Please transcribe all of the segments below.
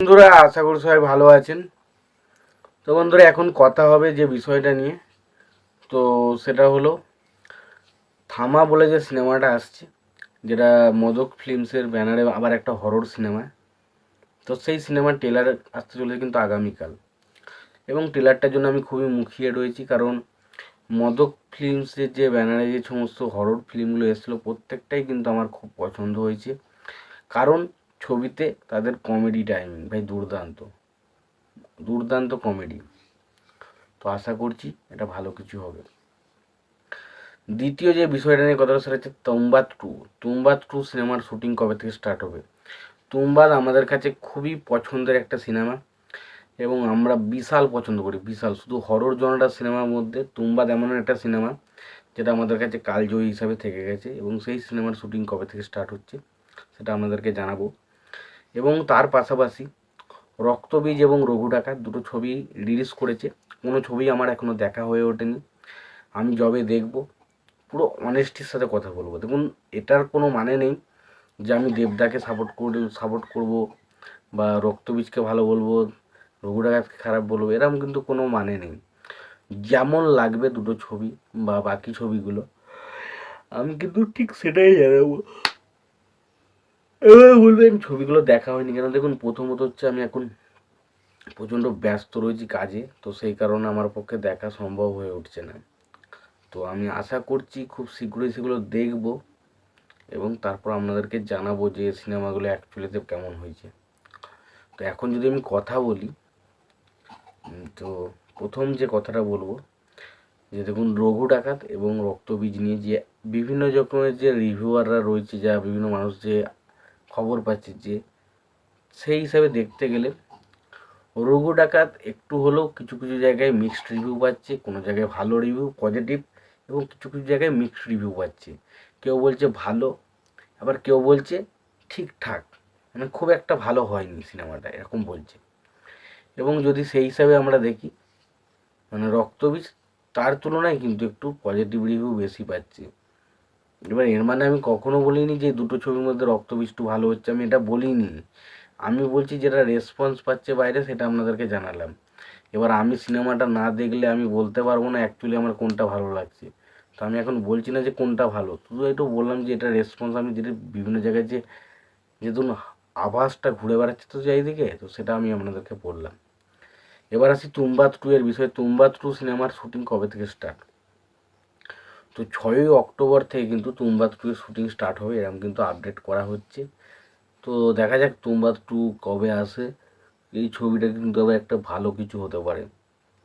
বন্ধুরা, আশা করি সবাই ভালো আছেন। তো বন্ধুরা, এখন কথা হবে যে বিষয়টা নিয়ে। তো সেটা হলো, থামা বলে যে সিনেমাটা আসছে, যেটা মদক ফিল্মসের ব্যানারে আবার একটা হরর সিনেমা। তো সেই সিনেমার ট্রেলার আসতে চলেছে কিন্তু আগামীকাল। এবং ট্রেলারটার জন্য আমি খুবই মুখিয়ে রয়েছি, কারণ মদক ফিল্মসের যে ব্যানারে যে সমস্ত হরর ফিল্মগুলো এসেছিল, প্রত্যেকটাই কিন্তু আমার খুব পছন্দ হয়েছে। কারণ ছবিতে তাদের কমেডি টাইমিং ভাই দুর্দান্ত। দুর্দান্ত কমেডি তো আশা করছি এটা ভালো কিছু হবে। দ্বিতীয় যে বিষয়টা নিয়ে কথা সেটা হচ্ছে তুম্বাদ টু। তুম্বাদ টু সিনেমার শুটিং কবে থেকে স্টার্ট হবে? তুম্বাদ আমাদের কাছে খুবই পছন্দের একটা সিনেমা এবং আমরা বিশাল পছন্দ করি, বিশাল। শুধু হরর জনরার সিনেমার মধ্যে তুম্বাদ এমন একটা সিনেমা যেটা আমাদের কাছে কালজয়ী হিসাবে থেকে গেছে এবং সেই সিনেমার শুটিং কবে থেকে স্টার্ট হচ্ছে, সেটা আমাদেরকে জানাব। এবং তার পাশাপাশি রক্তবীজ এবং রঘু ডাকাত দুটো ছবি রিলিজ করেছে। কোনো ছবি আমার এখনও দেখা হয়ে ওঠেনি। আমি যবে দেখব, পুরো অনেস্টির সাথে কথা বলব। দেখুন, এটার কোনো মানে নেই যে আমি দেবদাকে সাপোর্ট করে সাপোর্ট করব বা রক্তবীজকে ভালো বলব, রঘু ডাকাতকে খারাপ বলব এরকম কিন্তু কোনো মানে নেই। যেমন লাগবে দুটো ছবি বা বাকি ছবিগুলো, আমি কিন্তু ঠিক সেটাই জানাব। বলবেন? ছবিগুলো দেখা হয়নি কেন? দেখুন, প্রথমত হচ্ছে আমি এখন প্রচণ্ড ব্যস্ত রয়েছি কাজে, তো সেই কারণে আমার পক্ষে দেখা সম্ভব হয়ে উঠছে না। তো আমি আশা করছি খুব শীঘ্রই সেগুলো দেখব এবং তারপর আপনাদেরকে জানাব যে সিনেমাগুলো অ্যাকচুয়ালিতে কেমন হয়েছে। তো এখন যদি আমি কথা বলি তো প্রথম যে কথাটা বলব, যে দেখুন, রঘু ডাকাত এবং রক্তবীজ নিয়ে যে বিভিন্ন রকমের যে রিভিউয়াররা রয়েছে, যা বিভিন্ন মানুষ যে খবর পাচ্ছে যে সেই হিসাবে দেখতে গেলে রঘু ডাকাত একটু হলেও কিছু কিছু জায়গায় মিক্সড রিভিউ পাচ্ছে, কোনো জায়গায় ভালো রিভিউ পজিটিভ এবং কিছু কিছু জায়গায় মিক্সড রিভিউ পাচ্ছে। কেউ বলছে ভালো, আবার কেউ বলছে ঠিকঠাক। মানে খুব একটা ভালো হয়নি সিনেমাটা, এরকম বলছে। এবং যদি সেই হিসাবে আমরা দেখি মানে রক্তবীজ, তার তুলনায় কিন্তু একটু পজিটিভ রিভিউ বেশি পাচ্ছে। এবার এর মানে আমি কখনো বলিনি যে দুটো ছবির মধ্যে রক্তবীজটু ভালো হচ্ছে, আমি এটা বলিনি। আমি বলছি যেটা রেসপন্স পাচ্ছে বাইরে সেটা আপনাদেরকে জানালাম। এবার আমি সিনেমাটা না দেখলে আমি বলতে পারব না অ্যাকচুয়ালি আমার কোনটা ভালো লাগছে। তো আমি এখন বলছি না যে কোনটা ভালো, শুধু একটু বললাম যে এটা রেসপন্স আমি যেটা বিভিন্ন জায়গায় যে যে ধরুন আভাসটা ঘুরে বেড়াচ্ছে তো চারিদিকে, তো সেটা আমি আপনাদেরকে বললাম। এবার আসি তুম্বাদ টু এর বিষয়ে। তুম্বাদ টু সিনেমার শুটিং কবে থেকে স্টার্ট তো ছয়ই অক্টোবর থেকে কিন্তু তুম্বাদ টু শুটিং স্টার্ট হবে, এরকম কিন্তু আপডেট করা হচ্ছে। তো দেখা যাক তুম্বাদ টু কবে আসে। এই ছবিটা কিন্তু আবার একটা ভালো কিছু হতে পারে।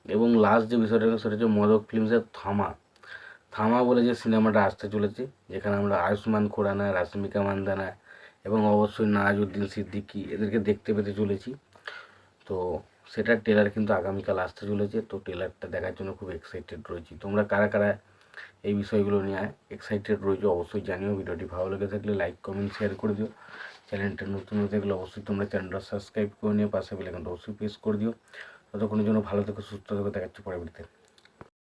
এবং লাস্ট যে বিষয়টা সেটা হচ্ছে মদক ফিল্মসের থামা। থামা বলে যে সিনেমাটা আসতে চলেছে, যেখানে আমরা আয়ুষ্মান খুরানা, রাশ্মিকা মান্দানা এবং অবশ্যই নাজউদ্দিন সিদ্দিকি এদেরকে দেখতে পেতে চলেছি। তো সেটার ট্রেলার কিন্তু আগামীকাল আসতে চলেছে। তো ট্রেলারটা দেখার জন্য খুব এক্সাইটেড রয়েছি। তোমরা কারা কারা এই বিষয়গুলো নিয়ে এক্সাইটেড রয়েছে অবশ্যই জানিও। ভিডিওটি ভালো লেগে থাকলে লাইক কমেন্ট শেয়ার করে দিও। চ্যানেলটা নতুন হয়ে থাকলে অবশ্যই তোমরা চ্যানেলটা সাবস্ক্রাইব করে নিও, পাশে বেলাইকনটা অবশ্যই প্রেস করে দিও। ততক্ষণের জন্য ভালো থেকে, সুস্থ থেকো দেখাচ্ছি পরবর্তীতে।